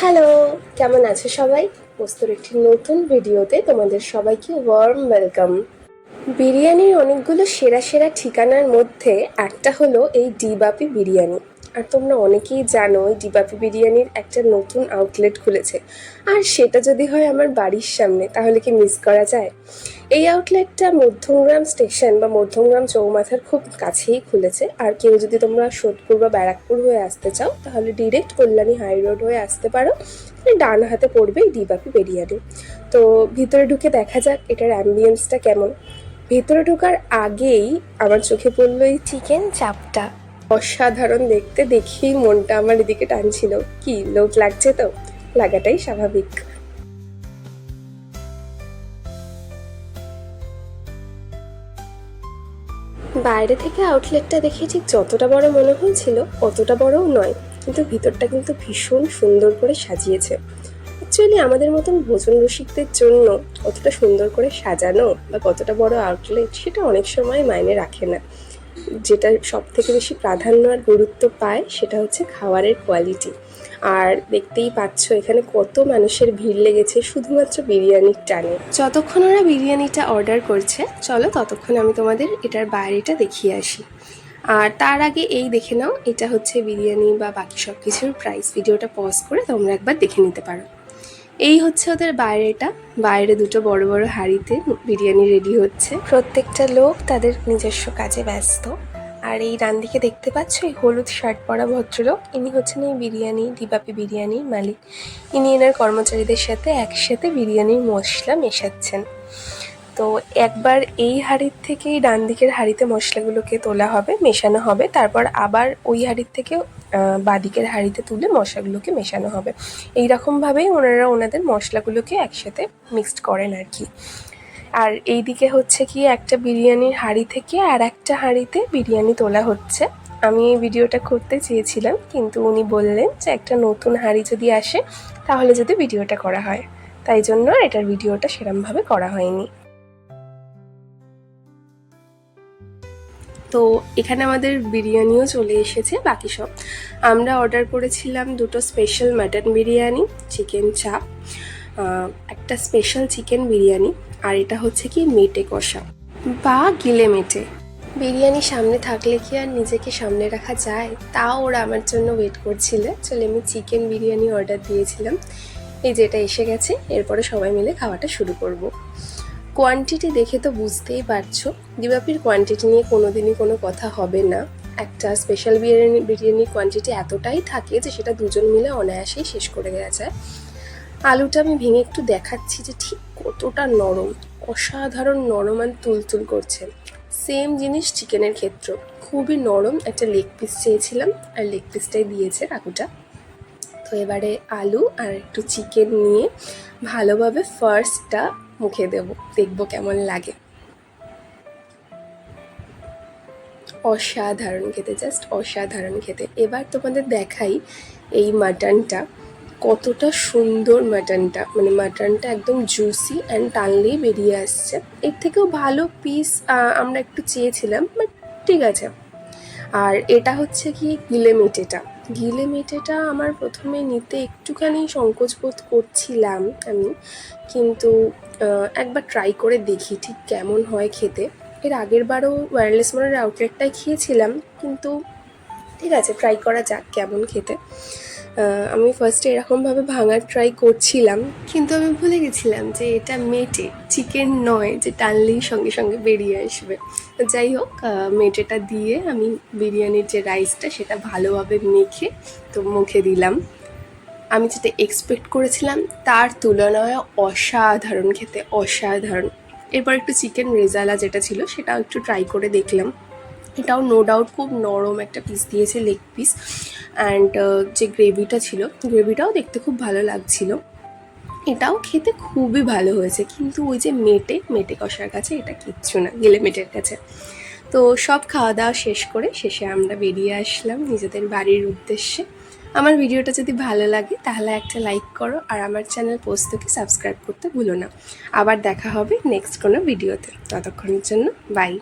Hello কেমন আছে সবাই? পোস্তর একটি নতুন ভিডিওতে তোমাদের সবাইকে ওয়ার্ম ওয়েলকাম বিরিয়ানির অনেকগুলো সেরা সেরা ঠিকানার মধ্যে একটা হলো এই ডিবাপি বিরিয়ানি। আর তোমরা অনেকেই জানো ডিবাপি বিরিয়ানির একটা নতুন আউটলেট খুলেছে। আর সেটা যদি হয় আমার বাড়ির সামনে, তাহলে কি মিস করা যায়? এই আউটলেটটা মধ্যমগ্রাম স্টেশন বা মধ্যমগ্রাম চৌমাথার খুব কাছেই খুলেছে। আর কেউ যদি তোমরা সোদপুর বা ব্যারাকপুর হয়ে আসতে চাও, তাহলে ডিরেক্ট কল্যাণী হাই রোড হয়ে আসতে পারো। ডান হাতে পড়বে ডিবাপি বিরিয়ানি। তো ভিতরে ঢুকে দেখা যাক এটার অ্যাম্বিয়েন্সটা কেমন। ভেতরে ঢোকার আগেই আমার চোখে পড়ল এই চিকেন চাপটা। অসাধারণ দেখতে দেখেই মনটা আমার এদিকে টানছিল। কি লোক লাগছে তো? লাগাটাই স্বাভাবিক। বাইরে থেকে আউটলেটটা দেখে ঠিক যতটা বড় মনে হয়েছিল, অতটা বড়ও নয়, কিন্তু ভিতরটা কিন্তু ভীষণ সুন্দর করে সাজিয়েছে। অ্যাকচুয়ালি আমাদের মতন ভোজন রসিকদের জন্য কতটা সুন্দর করে সাজানো বা কতটা বড় আউটলেট সেটা অনেক সময় মাইনে রাখে না। যেটা সব থেকে বেশি প্রাধান্য আর গুরুত্ব পায় সেটা হচ্ছে খাবারের কোয়ালিটি আর দেখতেই পাচ্ছ এখানে কত মানুষের ভিড় লেগেছে শুধুমাত্র বিরিয়ানির টানে। যতক্ষণ ওরা বিরিয়ানিটা অর্ডার করছে, চলো ততক্ষণ আমি তোমাদের এটার বাইরেটা দেখিয়ে আসি। আর তার আগে এই দেখে নাও, এটা হচ্ছে বিরিয়ানি বা বাকি সব কিছুর প্রাইস ভিডিওটা পজ করে তোমরা একবার দেখে নিতে পারো। এই হচ্ছে ওদের বাইরেটা। বাইরে দুটো বড় বড় হাঁড়িতে বিরিয়ানি রেডি হচ্ছে। প্রত্যেকটা লোক তাদের নিজস্ব কাজে ব্যস্ত। আর এই ডান দিকে দেখতে পাচ্ছ, এই হলুদ শার্ট পরা ভদ্রলোক। ইনি হচ্ছেন এই বিরিয়ানি, দিবাপি বিরিয়ানির মালিক। ইনি এনার কর্মচারীদের সাথে একসাথে বিরিয়ানির মশলা মেশাচ্ছেন। তো একবার এই হাঁড়ির থেকেই ডান দিকের হাঁড়িতে মশলাগুলোকে তোলা হবে, মেশানো হবে। তারপর আবার ওই হাঁড়ির থেকে বাদিকের হাঁড়িতে তুলে মশলাগুলোকে মেশানো হবে। এই রকমভাবেই ওনারা ওনাদের মশলাগুলোকে একসাথে মিক্সড করেন আর কি। আর এই দিকে হচ্ছে কি, একটা বিরিয়ানির হাঁড়ি থেকে আর একটা হাঁড়িতে বিরিয়ানি তোলা হচ্ছে। আমি এই ভিডিওটা করতে চেয়েছিলাম, কিন্তু উনি বললেন যে একটা নতুন হাঁড়ি যদি আসে, তাহলে যদি ভিডিওটা করা হয়। তাই জন্য এটার ভিডিওটা সেরমভাবে করা হয়নি। তো এখানে আমাদের বিরিয়ানিও চলে এসেছে, বাকি সব। আমরা অর্ডার করেছিলাম দুটো স্পেশাল মাটন বিরিয়ানি চিকেন চাপ একটা স্পেশাল চিকেন বিরিয়ানি, আর এটা হচ্ছে কি মেটে কষা বা গিলে মেটে। বিরিয়ানি সামনে থাকলে কি আর নিজেকে সামনে রাখা যায়? তাও ওরা আমার জন্য ওয়েট করছিল। চলে, আমি চিকেন বিরিয়ানি অর্ডার দিয়েছিলাম। এই যেটা এসে গেছে, এরপরে সবাই মিলে খাওয়াটা শুরু করব। কোয়ান্টিটি দেখে তো বুঝতেই পারছ। দিবাপির কোয়ান্টিটি নিয়ে কোনো দিনই কোনো কথা হবে না। একটা স্পেশাল বিরিয়ানি বিরিয়ানির কোয়ান্টিটি এতটাই থাকে যে সেটা দুজন মিলে অনায়াসেই শেষ করে দেওয়া যায়। আলুটা আমি ভেঙে একটু দেখাচ্ছি যে ঠিক কতটা নরম। অসাধারণ নরম আর তুলতুল করছে। সেম জিনিস চিকেনের ক্ষেত্র। খুবই নরম একটা লেগ পিস চেয়েছিলাম আর লেগ পিসটাই দিয়েছে কাকুটা। তো এবারে আলু আর একটু চিকেন নিয়ে ভালোভাবে ফার্স্টটা মুখে দেব, দেখব কেমন লাগে। অসাধারণ খেতে জাস্ট অসাধারণ খেতে। এবার তোমাদের দেখাই এই মাটনটা কতটা সুন্দর মাটনটা মানে মাটনটা একদম জুসি অ্যান্ড টানলেই বেরিয়ে আসছে। এর থেকেও ভালো পিস আমরা একটু চেয়েছিলাম বাট ঠিক আছে। আর এটা হচ্ছে কি গিলে মেটেটা গিলে মেটেটা আমার প্রথমে নিতে একটুখানি সংকোচ বোধ করছিলাম আমি। কিন্তু একবার ট্রাই করে দেখি ঠিক কেমন হয় খেতে। এর আগের বারও ওয়্যারলেস মনের আউটলেটটাই খেয়েছিলাম, কিন্তু ঠিক আছে ট্রাই করা যাক কেমন খেতে। আমি ফার্স্টে এরকমভাবে ভাঙার ট্রাই করছিলাম, কিন্তু আমি ভুলে গেছিলাম যে এটা মেটে চিকেন নয়, যে টানলেই সঙ্গে সঙ্গে বেরিয়ে আসবে। যাই হোক মেটেটা দিয়ে আমি বিরিয়ানির যে রাইসটা সেটা ভালোভাবে মেখে তো মুখে দিলাম। আমি যেটা এক্সপেক্ট করেছিলাম, তার তুলনায় অসাধারণ খেতে, অসাধারণ। এরপর একটু চিকেন রেজালা যেটা ছিল, সেটাও একটু ট্রাই করে দেখলাম। এটাও নো ডাউট খুব নরম একটা পিস দিয়েছে লেগ পিস অ্যান্ড যে গ্রেভিটা ছিল গ্রেভিটাও দেখতে খুব ভালো লাগছিল। এটাও খেতে খুবই ভালো হয়েছে, কিন্তু ওই যে মেটে মেটে কষার কাছে এটা কিচ্ছু না, গেলে মেটের কাছে। তো সব খাওয়া দাওয়া শেষ করে, শেষে আমরা বেরিয়ে আসলাম নিজেদের বাড়ির উদ্দেশ্যে। আমার ভিডিওটা যদি ভালো লাগে, তাহলে একটা লাইক করো আর আমার চ্যানেল পোস্তকে সাবস্ক্রাইব করতে ভুলো না। আবার দেখা হবে নেক্সট কোনো ভিডিওতে ততক্ষণের জন্য বাই